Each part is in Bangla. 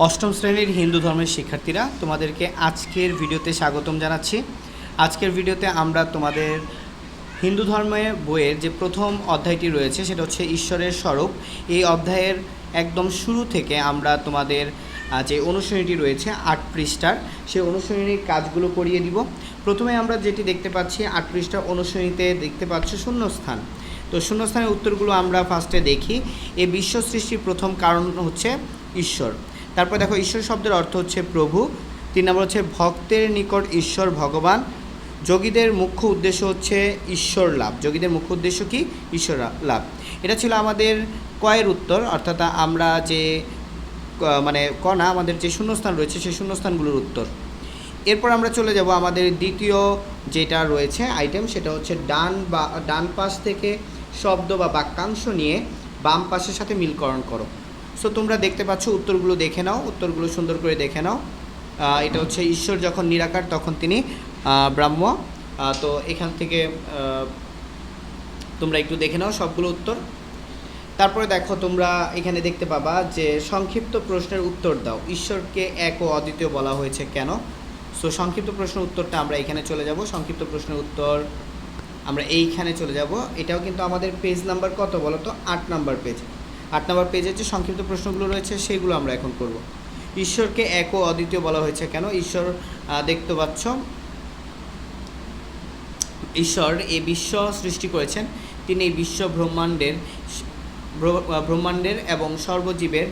অষ্টম শ্রেণির হিন্দু ধর্মের শিক্ষার্থীরা, তোমাদেরকে আজকের ভিডিওতে স্বাগতম জানাচ্ছি। আজকের ভিডিওতে আমরা তোমাদের হিন্দু ধর্মের বইয়ের যে প্রথম অধ্যায়টি রয়েছে, সেটা হচ্ছে ঈশ্বরের স্বরূপ। এই অধ্যায়ের একদম শুরু থেকে আমরা তোমাদের যে অনুশীলনীটি রয়েছে, আট পৃষ্ঠার সেই অনুশীলনীর কাজগুলো করিয়ে দিব। প্রথমে আমরা যেটি দেখতে পাচ্ছি, আট পৃষ্ঠার অনুশীলনীতে দেখতে পাচ্ছ শূন্যস্থান। তো শূন্যস্থানের উত্তরগুলো আমরা ফার্স্টে দেখি। এই বিশ্ব সৃষ্টির প্রথম কারণ হচ্ছে ঈশ্বর। তারপর দেখো ঈশ্বর শব্দের অর্থ হচ্ছে প্রভু, তিন নম্বর হচ্ছে ভক্তের নিকট ঈশ্বর ভগবান, যোগীদের মুখ্য উদ্দেশ্য হচ্ছে ঈশ্বর লাভ। যোগীদের মুখ্য উদ্দেশ্য কি? ঈশ্বর লাভ। এটা ছিল আমাদের কয়ের উত্তর, অর্থাৎ আমরা যে মানে ক- কণা আমাদের যে শূন্যস্থান রয়েছে সেই শূন্যস্থানগুলোর উত্তর। এরপর আমরা চলে যাব আমাদের দ্বিতীয় যেটা রয়েছে আইটেম সেটা হচ্ছে ডান বা, ডান পাশ থেকে শব্দ বা বাক্যাংশ নিয়ে বাম পাশের সাথে মিলকরণ করো। সো তোমরা দেখতে পাচ্ছ, উত্তরগুলো দেখে নাও, উত্তরগুলো সুন্দর করে দেখে নাও। এটা হচ্ছে ঈশ্বর যখন নিরাকার, তখন তিনি ব্রাহ্ম। তো এখান থেকে তোমরা একটু দেখে নাও সবগুলো উত্তর। তারপরে দেখো, তোমরা এখানে দেখতে পাবা যে, সংক্ষিপ্ত প্রশ্নের উত্তর দাও। ঈশ্বরকে এক ও অদ্বিতীয় বলা হয়েছে কেন? সো সংক্ষিপ্ত প্রশ্নের উত্তরটা আমরা এখানে চলে যাব। সংক্ষিপ্ত প্রশ্নের উত্তর, আমরা এইখানে চলে যাব। এটাও কিন্তু আমাদের পেজ নাম্বার কত বলো তো আট নাম্বার পেজ আট নম্বর পেজে যে সংক্ষিপ্ত প্রশ্নগুলো রয়েছে, সেগুলো আমরা এখন করব। ঈশ্বরকে এক ও অদ্বিতীয় বলা হয়েছে কেন? ঈশ্বর দেখতে পাচ্ছ। ঈশ্বর এই বিশ্ব সৃষ্টি করেছেন। তিনি এই বিশ্ব ব্রহ্মাণ্ডের ব্রহ্মাণ্ডের এবং সর্বজীবের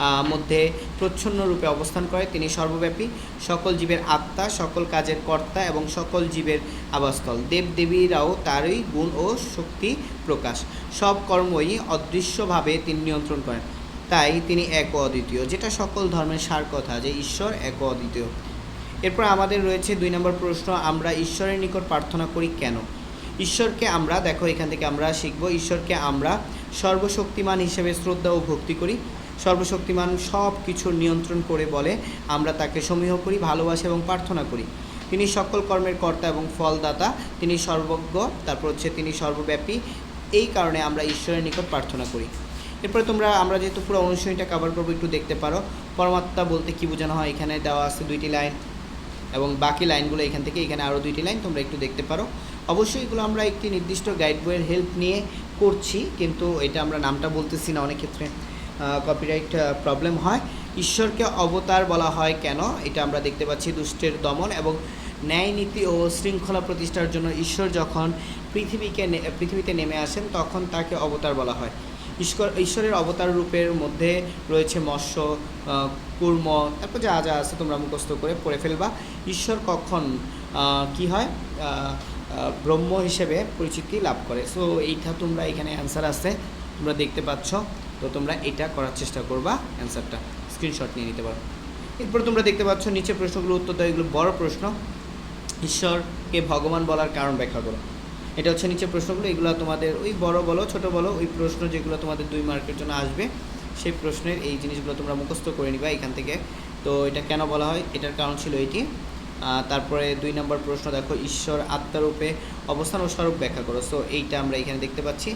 মধ্যে প্রচ্ছন্ন রূপে অবস্থান করে। তিনি সর্বব্যাপী সকল জীবের আত্মা, সকল কাজের কর্তা এবং সকল জীবের আবাসস্থল। দেব দেবীরাও তারই গুণ ও শক্তি প্রকাশ। সব কর্মই অদৃশ্যভাবে তিনি নিয়ন্ত্রণ করেন। তাই তিনি এক অদ্বিতীয়। যেটা সকল ধর্মের সার কথা যে ঈশ্বর এক অদ্বিতীয়। এরপর আমাদের রয়েছে দুই নম্বর প্রশ্ন, আমরা ঈশ্বরের নিকট প্রার্থনা করি কেন? ঈশ্বরকে আমরা, দেখো এখান থেকে আমরা শিখব, ঈশ্বরকে আমরা সর্বশক্তিমান হিসেবে শ্রদ্ধা ও ভক্তি করি। সর্বশক্তিমান সব কিছুর নিয়ন্ত্রণ করে বলে আমরা তাকে সমীহ করি, ভালোবাসি এবং প্রার্থনা করি। তিনি সকল কর্মের কর্তা এবং ফলদাতা, তিনি সর্বজ্ঞ, তারপর হচ্ছে তিনি সর্বব্যাপী। এই কারণে আমরা ঈশ্বরের নিকট প্রার্থনা করি। এরপরে তোমরা, আমরা যেহেতু পুরো অনুশীলনীটা কভার করব, একটু দেখতে পারো। পরমাত্মা বলতে কি বোঝানো হয়? এখানে দেওয়া আছে দুইটি লাইন এবং বাকি লাইনগুলো এখান থেকে, এখানে আরও দুইটি লাইন তোমরা একটু দেখতে পারো। অবশ্যই এগুলো আমরা একটি নির্দিষ্ট গাইড বইয়ের হেল্প নিয়ে করছি, কিন্তু এটা আমরা নামটা বলতেছি না অনেক ক্ষেত্রে। কপিরাইট প্রবলেম হয়। ঈশ্বরকে অবতার বলা হয় কেন? এটা আমরা দেখতে পাচ্ছি দুষ্টের দমন এবং ন্যায় নীতি ও শৃঙ্খলা প্রতিষ্ঠার জন্য ঈশ্বর যখন পৃথিবীকে পৃথিবীতে নেমে আসেন, তখন তাকে অবতার বলা হয়। ঈশ্বর, ঈশ্বরের অবতার রূপের মধ্যে রয়েছে মৎস্য কুর্ম, তারপর যা যা আছে তোমরা মুখস্থ করে পড়ে ফেলবা। ঈশ্বর কখন কি হয়? ব্রহ্ম হিসেবে পরিচিতি লাভ করে। সো এইটা তোমরা এখানে অ্যান্সার আছে। তোমরা দেখতে পাচ্ছ, তো তোমরা এটা করার চেষ্টা করবা অ্যান্সারটা। স্ক্রিনশট নিয়ে নিতে পারো। এরপর তোমরা দেখতে পাচ্ছ, নিচে প্রশ্নগুলো উত্তর দেওয়া, এগুলো বড় প্রশ্ন। ঈশ্বরকে ভগবান বলার কারণ ব্যাখ্যা করো। এটা হচ্ছে নিচে প্রশ্নগুলো, এগুলো তোমাদের ওই বড় বলো, ছোট বলো, ওই প্রশ্ন যেগুলো তোমাদের দুই মার্কের জন্য আসবে, সেই প্রশ্নের এই জিনিসগুলো তোমরা মুখস্থ করে নিবা এখান থেকে। তো এটা কেন বলা হয়? এটার কারণ ছিল এটি। তারপরে দুই নম্বর প্রশ্ন দেখো, ঈশ্বর আত্মারূপে অবস্থান ও স্বরূপ ব্যাখ্যা করো। সো এইটা আমরা এখানে দেখতে পাচ্ছি।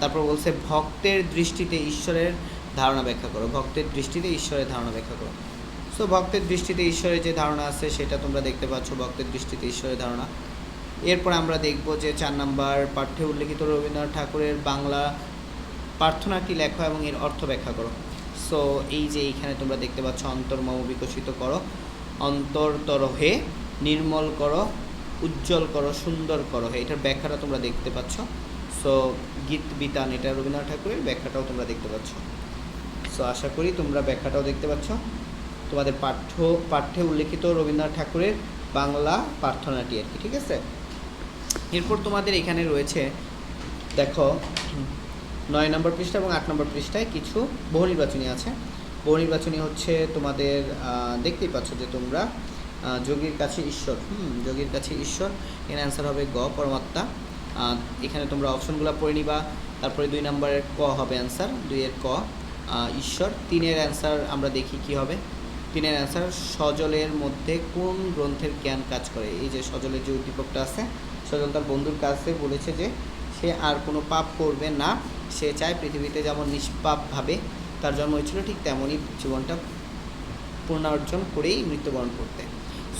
তারপর বলছে, ভক্তের দৃষ্টিতে ঈশ্বরের ধারণা ব্যাখ্যা করো। ভক্তের দৃষ্টিতে ঈশ্বরের ধারণা ব্যাখ্যা করো। সো ভক্তের দৃষ্টিতে ঈশ্বরের যে ধারণা আছে, সেটা তোমরা দেখতে পাচ্ছ ভক্তের দৃষ্টিতে ঈশ্বরের ধারণা। এরপর আমরা দেখব যে চার নাম্বার পাঠ্যে উল্লেখিত রবীন্দ্রনাথ ঠাকুরের বাংলা প্রার্থনাটি লেখো এবং এর অর্থ ব্যাখ্যা করো। সো এই যে এইখানে তোমরা দেখতে পাচ্ছ অন্তর্মম বিকশিত করো অন্তরতর হে, নির্মল করো, উজ্জ্বল করো, সুন্দর করো। হে এটার ব্যাখ্যাটা তোমরা দেখতে পাচ্ছ। সো গীত বিতান, এটা রবীন্দ্রনাথ ঠাকুরের ব্যাখ্যাটাও তোমরা দেখতে পাচ্ছ। সো আশা করি তোমরা ব্যাখ্যাটাও দেখতে পাচ্ছ। তোমাদের পাঠ্য, পাঠ্যে উল্লেখিত রবীন্দ্রনাথ ঠাকুরের বাংলা প্রার্থনাটি আর কি, ঠিক আছে? এরপর তোমাদের এখানে রয়েছে, দেখো, নয় নম্বর পৃষ্ঠা এবং আট নম্বর পৃষ্ঠায় কিছু বহু নির্বাচনী আছে। বহু নির্বাচনী হচ্ছে তোমাদের দেখতেই পাচ্ছ যে তোমরা যোগীর কাছে ঈশ্বর, হুম, যোগীর কাছে ঈশ্বর। এর অ্যান্সার হবে গ, পরমাত্মা। এখানে তোমরা অপশনগুলো পড়ে নিবা। তারপরে দুই নম্বরের ক হবে অ্যান্সার দুইয়ের ক। ঈশ্বর তিনের অ্যান্সার আমরা দেখি কি হবে। তিনের অ্যান্সার সজলের মধ্যে কোন গ্রন্থের জ্ঞান কাজ করে? এই যে সজলের যে উদ্দীপকটা আছে সজল তার বন্ধুর কাছে বলেছে যে সে আর কোনো পাপ করবে না সে চায় পৃথিবীতে যেমন নিষ্পাপভাবে তার জন্ম হয়েছিল ঠিক তেমনই জীবনটা পুনর্জন করেই মৃত্যুবরণ করতে।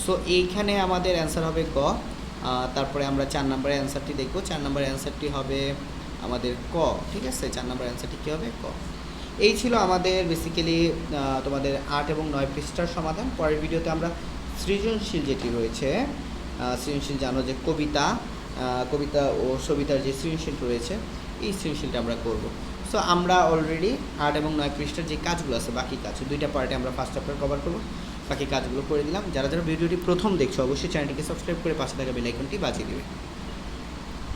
সো এইখানে আমাদের অ্যান্সার হবে আহ, তারপরে আমরা চার নম্বরের অ্যান্সারটি দেখব। চার নম্বরের অ্যান্সারটি হবে আমাদের ক, ঠিক আছে? চার নম্বর অ্যান্সারটি কী হবে? ক। এই ছিল আমাদের বেসিক্যালি তোমাদের আট এবং নয় পৃষ্ঠার সমাধান। পরের ভিডিওতে আমরা সৃজনশীল যেটি রয়েছে সৃজনশীল জানো যে কবিতা কবিতা ও সবিতার যে সৃজনশীল রয়েছে, এই সৃজনশীলটা আমরা করব। সো আমরা অলরেডি আট এবং নয় পৃষ্ঠার যে কাজগুলো আছে, বাকি কাজ, দুইটা পার্টে আমরা ফার্স্ট চ্যাপ্টার কভার করব। বাকি কাজগুলো করে দিলাম। যারা যারা ভিডিওটি প্রথম দেখছ, অবশ্যই চ্যানেলটিকে সাবস্ক্রাইব করে পাশে থাকা বেলাইকনটি বাজিয়ে দিবে।